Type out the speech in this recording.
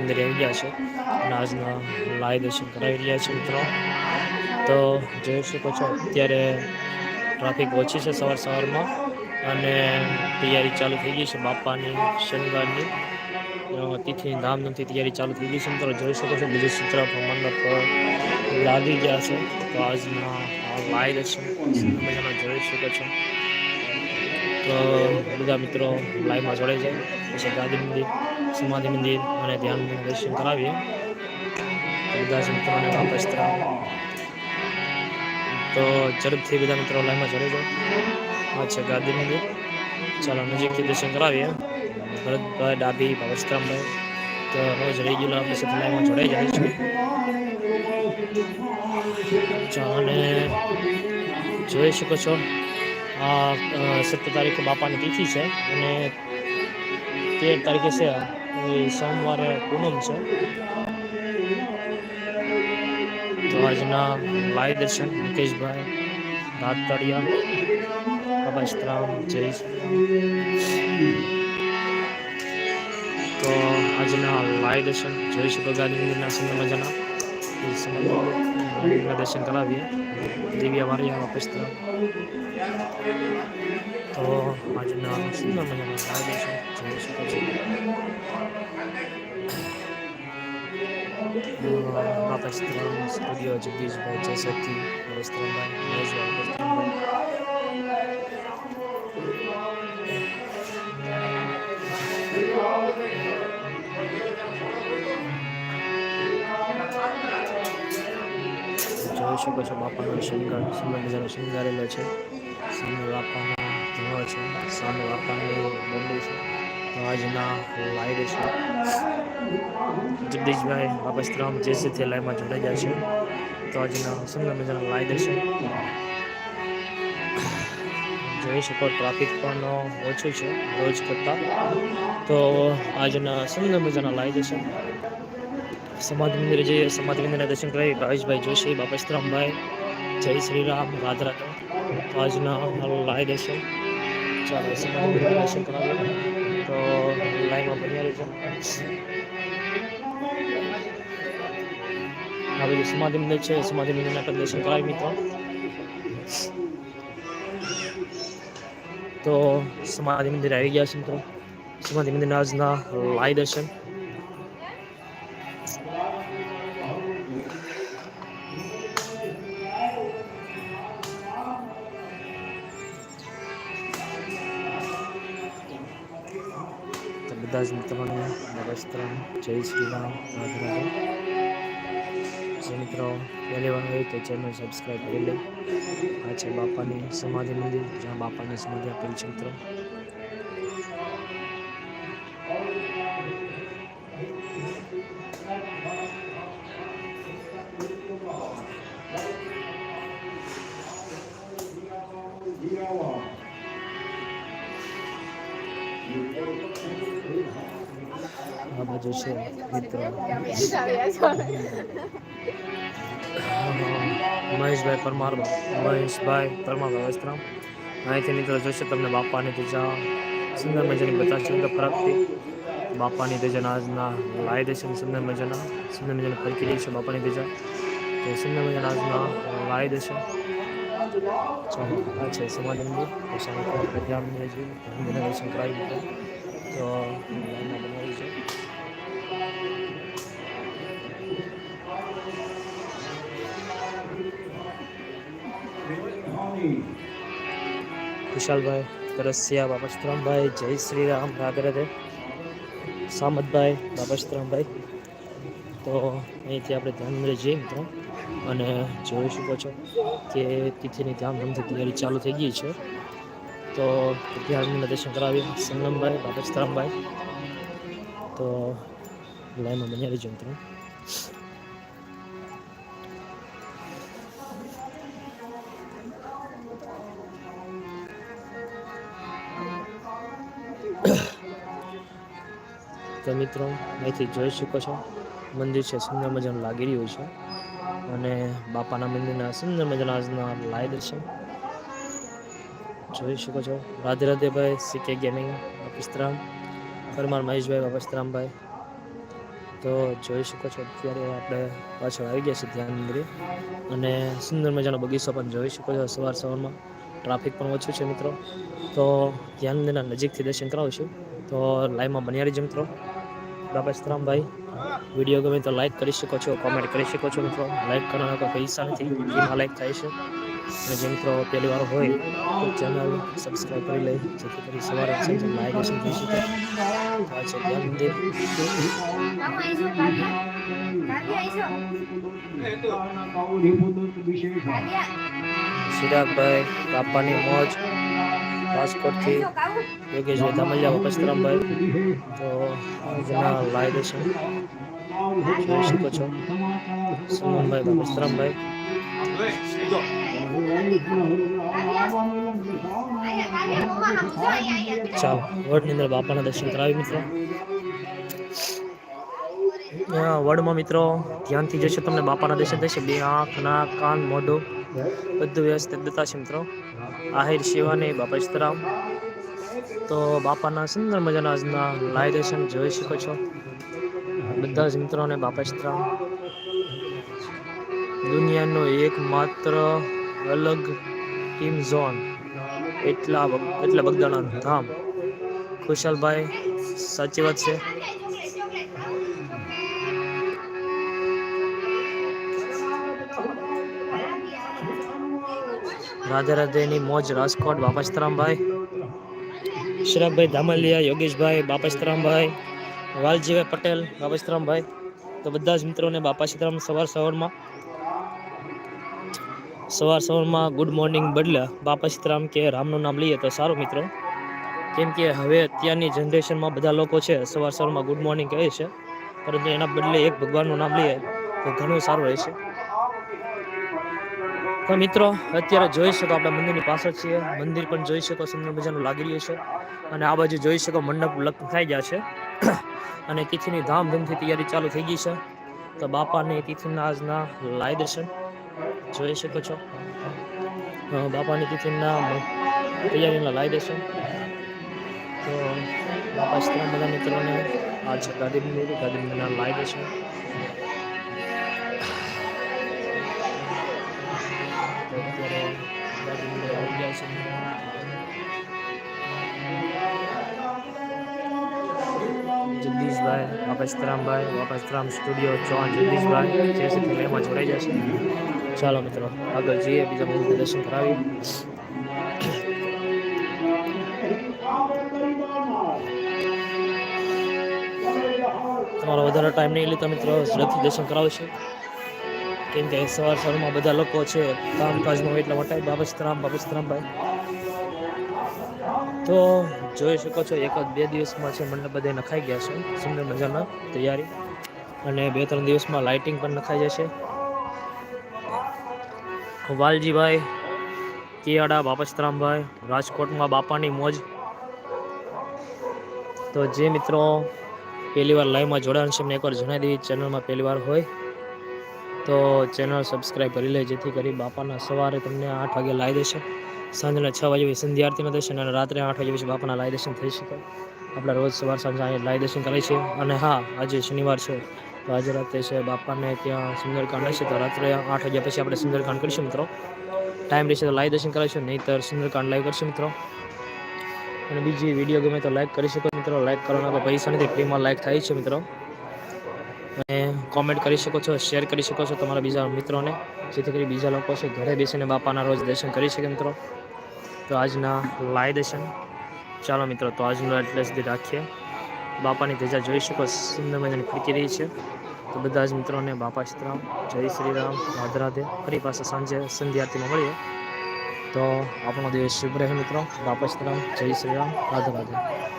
મંદિરે આવી ગયા છે અને આજના લાય દર્શન કરાવી રહ્યા છે મિત્રો. તો જોઈ શકો છો, અત્યારે ટ્રાફિક ઓછી છે સવાર સવારમાં અને તૈયારી ચાલુ થઈ ગઈ છે બાપાની શનિવારની તિથિની ધામધૂમથી તૈયારી ચાલુ થઈ ગઈ છે મિત્રો. જોઈ શકો છો બીજું સૂત્ર મંડપ લાગી ગયા છે. તો આજના લાય દર્શન મજાના જોઈ શકો છો. તો બધા મિત્રો લાઈવમાં જોડાઈ જાય. પછી ગાંધી મંદિર સમાધિ મંદિર અને ધ્યાન મંદિર દર્શન કરાવીએ. બધા મિત્રોને વાપસ તો ઝડપથી બધા મિત્રો લાઈનમાં ચડે છે આ છે ગાંધી મંદિર. ચાલો નજીકથી દર્શન કરાવીએ. ભરતભાઈ, ડાભી ભાવસ્ત્રામભાઈ તો રોજ રેગ્યુલર આપણી સાથે લાઈનમાં જોડાઈ જાય છે. અને જોઈ શકો છો. આ સત્તર તારીખે બાપાની તિથિ છે અને તેર તારીખે છે. એ સોમવારે પૂનમ છે. તો આજના લાઈવ દર્શન, મુકેશભાઈ રાતતળિયા અભયસ્તરામ જય શ્રી તો આજના લાઈવ દર્શન જોઈ શકો ગાંધી મંદિરના સુંદર મજાના. એ સમય દર્શન કરાવીએ. દિવ્યા વારિયા અભયસ્તરામ તો આજના સુંદર મજાના લાઈવ છે જોઈ શકો છો. અભયસ્તરામ સ્ટુડિયો જગદીશભાઈ જયસથી અભયસ્તરામભાઈ મહેશભાઈ જોઈ શકો છો બાપાનો શણગાર, સુંદર મજાનો શણગારેલો છે. સામે બાપાનો ધૂણો છે. સામે બાપાની મંદિર છે. તો આજના લાઈવ છે. જગદીશભાઈ બાપસ્તરામ જે છે લાઈવમાં જોડાઈ જાય છે. તો આજના સુંદર મજાના લાઈવ છે. જોઈ શકો ટ્રાફિક પણ ઓછું છે, રોજ કરતાં. તો આજના સુંદર મજાના લાઈવ છે. સમાધિ મંદિરે જઈએ, સમાધિ મંદિરના દર્શન કરાવી ભાવેશભાઈ જોશી, બાપસ્તરામભાઈ, જય શ્રી રામ, રાધે રાધે. તો આજના લાઈવ દર્શન ચાલો દર્શન કરાવીએ તો લાઈનમાં બન્યા રહેજો હવે સમાધિ મંદિર છે, સમાધિ મંદિરના પણ દર્શન કરાવી મિત્રો. તો સમાધિ મંદિર આવી ગયા છે મિત્રો. સમાધિ મંદિરના આજના લાઈ દર્શન. બધા જ મિત્રોને નમસ્કાર. જય શ્રી રામ રાધે જે મિત્રો પહેલી વાર હોય તો ચેનલ સબસ્ક્રાઈબ કરી લે. આ છે બાપાની સમાધિ મંદિર, જ્યાં બાપાની સમાધિ આપેલી છે મિત્રો. આ બાજુ છે મિત્રો મહેશભાઈ પરમાર મહેશભાઈ પરમાર વસ્ત્રામ અહીંથી મિત્રો જોશે તમને બાપાની ધજા સુંદર મજાની બધા ચંદ્ર ફરકથી બાપાની ધજા આજના લાઈ દર્શન સુંદર મજાના સુંદર મજાની ફરકી રહી છે બાપાની ધજા તો સુંદર મજાના આજના લાઈ દર્શન ચાલો આ છે સમાધિ મંદિર પછી આપણે પ્રજા મંદિર જોઈએ મંદિરના દર્શન કરાવી દીધા તો વિશાલભાઈ, તરસિયા, બાપસ્તરામભાઈ, જય શ્રી રામ રાધે સામતભાઈ, બાપસ્તરામભાઈ. તો અહીંથી આપણે ધ્યાન જઈએ મિત્રો. અને જોઈ શકો છો કે તિથિની ધામધૂમથી તૈયારી ચાલુ થઈ ગઈ છે. તો ધ્યાન મંદિર દર્શન કરાવીએ સંગમભાઈ, બાપસ્તરામભાઈ. તો લાઈનમાં બન્યા રહેજો મિત્રો. તો મિત્રો, અહીંથી જોઈ શકો છો. મંદિર છે, સુંદર મજાનું લાગી રહ્યું છે. અને બાપાના મંદિરના સુંદર મજાના લાઈવ દર્શન જોઈ શકો છો. રાધે રાધેભાઈ સીકે ગેમિંગ બાપસ્તરામ પરમાર મહેશભાઈ બાપસ્તરામભાઈ તો જોઈ શકો છો, અત્યારે આપણે પાછળ આવી ગયા છે ધ્યાન મંદિરે. અને સુંદર મજાનો બગીચો પણ જોઈ શકો છો સવાર સવારમાં. ટ્રાફિક પણ ઓછું છે મિત્રો. તો ધ્યાન મંદિરના નજીકથી દર્શન કરાવું છું તો લાઈવમાં બન્યા રહીજો મિત્રો. બાબા સીતરામભાઈ વીડિયો ગમે તો લાઈક કરી શકો છો કોમેન્ટ કરી શકો છો મિત્રો. લાઈક કરવાના કોઈ પૈસા નથી ફ્રીમાં લાઈક થાય છે. અને જે મિત્રો પહેલી વાર હોય તો ચેનલ સબસ્ક્રાઈબ કરી લે જેથી કરી સવારે સાંજે લાઈવ દર્શન થઈ શકે આ છે મંદિર. ચિરાગભાઈ બાપાની મોજ. રાજકોટથી યોગેશભાઈ ધામલિયા વપસ્તરામભાઈ તો આજના લાઈવ જોઈ શકો છો. સુમનભાઈ વપસ્તરામભાઈ ચાલો, વડની અંદર બાપાના દર્શન કરાવી મિત્રો. વડમાં મિત્રો ધ્યાનથી જશે તમને બાપાના દર્શન થશે. બે આંખ નાક, કાન, મોઢું. બધું વ્યવસ્થિત બતાવશે મિત્રો. આહિર, શિવાને, બાપા સીતારામ તો બાપાના સુંદર મજાના આજના લાઈવ દર્શન જોઈ શકો છો. બધા જ મિત્રોને બાપા સીતારામ દુનિયાનો એકમાત્ર અલગ ટીમ ઝોન એટલા એટલે બગદાણા ધામ. ખુશાલભાઈ, સાચી વાત છે. રાધે રાધેની મોજ રાજકોટ બાપા શરભભાઈ ધામલિયા, યોગેશભાઈ બાપા વાલજીભાઈ પટેલ બાપા તો બધા જ મિત્રોને બાપા સીતારામ સવાર સવારમાં. સવાર સવારમાં ગુડ મોર્નિંગ બદલે બાપા સીતારામ કે રામનું નામ લઈએ તો સારું મિત્રો. કેમ કે હવે અત્યારની જનરેશનમાં બધા લોકો છે સવાર સવારમાં ગુડ મોર્નિંગ કહે છે. પરંતુ એના બદલે એક ભગવાનનું નામ લઈએ તો ઘણું સારું રહેશે તો મિત્રો, અત્યારે જોઈ શકો આપણે મંદિરની પાછળ છીએ. મંદિર પણ જોઈ શકો સુંદર મજાનું લાગી રહ્યું છે. અને આ બાજુ જોઈ શકો મંડપ લગ્ન થઈ ગયા છે. અને તિથિની ધામધૂમથી તૈયારી ચાલુ થઈ ગઈ છે. તો બાપાની તિથિના આજના લાય દર્શન જોઈ શકો છો. બાપાની તિથિના તૈયારીના લાય દર્શન. તો બાપા સ્ત્રી બધા મિત્રોને આજ ગાદી મંદિર ગાંધી મંદિરના લાય દર્શન. જગદીશભાઈ વાપસ્તરામભાઈ વાપસ્તરામ સ્ટુડિયો, ચૌહાણ જગદીશભાઈ, જે છે તે એમાં જોડાઈ જશે ચાલો મિત્રો, આગળ જઈએ, બીજા મંદિર દર્શન કરાવીએ તમારો વધારે ટાઈમ નહીં લેતા મિત્રો ઝડપથી દર્શન કરાવશે કેમ કે સવાર સવારમાં બધા લોકો છે, કામકાજમાં હોય એટલા માટે બાબસ્તરામ બાબસ્તરામભાઈ તો જોઈ શકો છો, એક જ બે દિવસમાં છે, મંડપ બધે નખાઈ ગયા છે, સુંદર મજાના, તૈયારી. અને બે ત્રણ દિવસમાં લાઇટિંગ પણ નખાઈ જશે. વાલજીભાઈ કિયાડા બાપસ્તરામભાઈ રાજકોટમાં બાપાની મોજ. તો જે મિત્રો પહેલી વાર લાઈવમાં જોડાણ છે એમને એકવાર જણાવી દેવી ચેનલમાં પહેલી વાર હોય. તો ચેનલ સબસ્ક્રાઈબ કરી લે, જેથી કરી બાપાના સવારે તમને આઠ વાગે લાવી દેશે. સાંજના છ વાગે સંધ્યા આરતીના દર્શન અને રાત્રે આઠ વાગે પછી બાપાના લાઈ દર્શન થઈ શકે. આપણે રોજ સવાર સાંજે અહીંયા લાઈ દર્શન કરીએ છીએ અને હા, આજે શનિવાર છે. તો આજે રાત્રે છે બાપાને ત્યાં સુંદરકાંડ હશે. તો રાત્રે આઠ વાગ્યા પછી આપણે સુંદરકાંડ કરીશું મિત્રો. ટાઈમ રહેશે તો લાઈ દર્શન કરાવીશું, નહીંતર સુંદરકાંડ લાઈવ કરશું મિત્રો. અને બીજી વીડિયો ગમે તો લાઈક કરી શકો મિત્રો. લાઈક કરવાના તો પૈસા નથી ફ્રીમાં લાઈક થાય છે મિત્રો. અને કોમેન્ટ કરી શકો છો શેર કરી શકો છો તમારા બીજા મિત્રોને. જેથી કરી બીજા લોકો છે, ઘરે બેસીને બાપાના રોજ દર્શન કરી શકે મિત્રો. તો આજના લાય દર્શન. ચાલો મિત્રો, તો આજનું એટલે સુધી રાખીએ. બાપાની ધજા જોઈ શકો, સુંદર મજાની ફરકી રહી છે. તો બધા જ મિત્રોને બાપા સીતરામ જય શ્રી રામ, રાધે ફરી પાછા સાંજે સંધ્યા મળીએ. તો આપણો દિવસ શુભ રહે મિત્રો. બાપા સીતરામ જય શ્રી રામ રાધે.